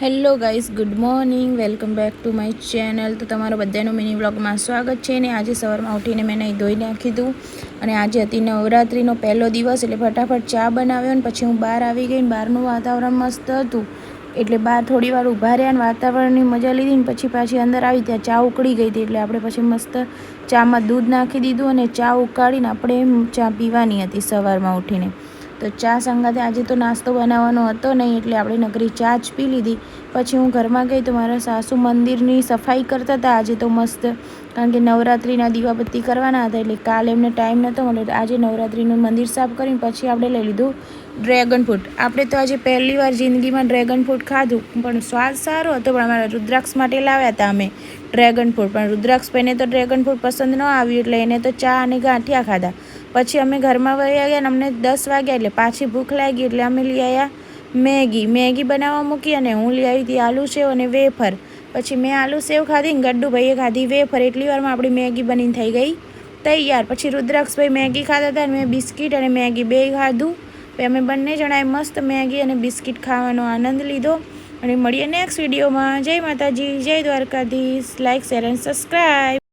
Hello guys good morning. Welcome back to my channel. તો તમારો બધાનું મિની વ્લોગમાં સ્વાગત છે ને આજે સવારમાં ઉઠીને મેં નહીં ધોઈ નાખી દઉં અને આજે હતી નવરાત્રિનો પહેલો દિવસ એટલે ફટાફટ ચા બનાવ્યો ને પછી હું બહાર આવી ગઈ બહારનું વાતાવરણ મસ્ત હતું. એટલે બહાર થોડી વાર ઊભા રહ્યા ને વાતાવરણની મજા લીધી ને પછી પાછી અંદર આવી ત્યાં ચા ઉકળી ગઈ હતી એટલે આપણે પછી મસ્ત ચામાં દૂધ નાખી દીધું અને ચા ઉકાળીને આપણે ચા પીવાની હતી સવારમાં ઉઠીને. તો ચા સંગાતે આજે તો નાસ્તો બનાવવાનો હતો નહીં, એટલે આપણે નગરી ચા જ પી લીધી. પછી હું ઘરમાં ગઈ તો મારા સાસુ મંદિરની સફાઈ કરતા હતા. આજે તો મસ્ત કારણ કે નવરાત્રિના દીવાબત્તી કરવાના હતા એટલે કાલે એમને ટાઈમ નહોતો મળ્યો આજે નવરાત્રિનું મંદિર સાફ કરીને પછી આપણે લઈ લીધું ડ્રેગન ફ્રૂટ. આપણે તો આજે પહેલી વાર જિંદગીમાં ડ્રેગન ફ્રૂટ ખાધું, પણ સ્વાદ સારો હતો, પણ અમારા રુદ્રાક્ષ માટે લાવ્યા હતા અમે ડ્રેગન ફ્રૂટ. પણ રુદ્રાક્ષ ભાઈને તો ડ્રેગન ફ્રૂટ પસંદ ન આવ્યું એટલે એને તો ચા અને ગાંઠિયા ખાધા. પછી અમે ઘરમાં વહી ગયા અને અમને દસ વાગ્યા એટલે પાછી ભૂખ લાગી એટલે અમે લઈ આવ્યા મેગી. મેગી બનાવવા મૂકી અને હું લઈ આવી હતી આલુ સેવ અને વેફર. પછી મેં આલુ સેવ ખાધી ને ગડ્ડુભાઈએ ખાધી. વેફર એટલી વારમાં આપણી મેગી બનીને થઈ ગઈ. તૈયાર. પછી રુદ્રાક્ષભાઈ મેગી ખાતા હતા અને મેં બિસ્કિટ અને મેગી બે ખાધું. અમે બંને જણાએ મસ્ત મેગી અને બિસ્કિટ ખાવાનો આનંદ લીધો. અને મળીએ નેક્સ્ટ વિડીયોમાં. જય માતાજી, જય Dwarkadhish. Like share and subscribe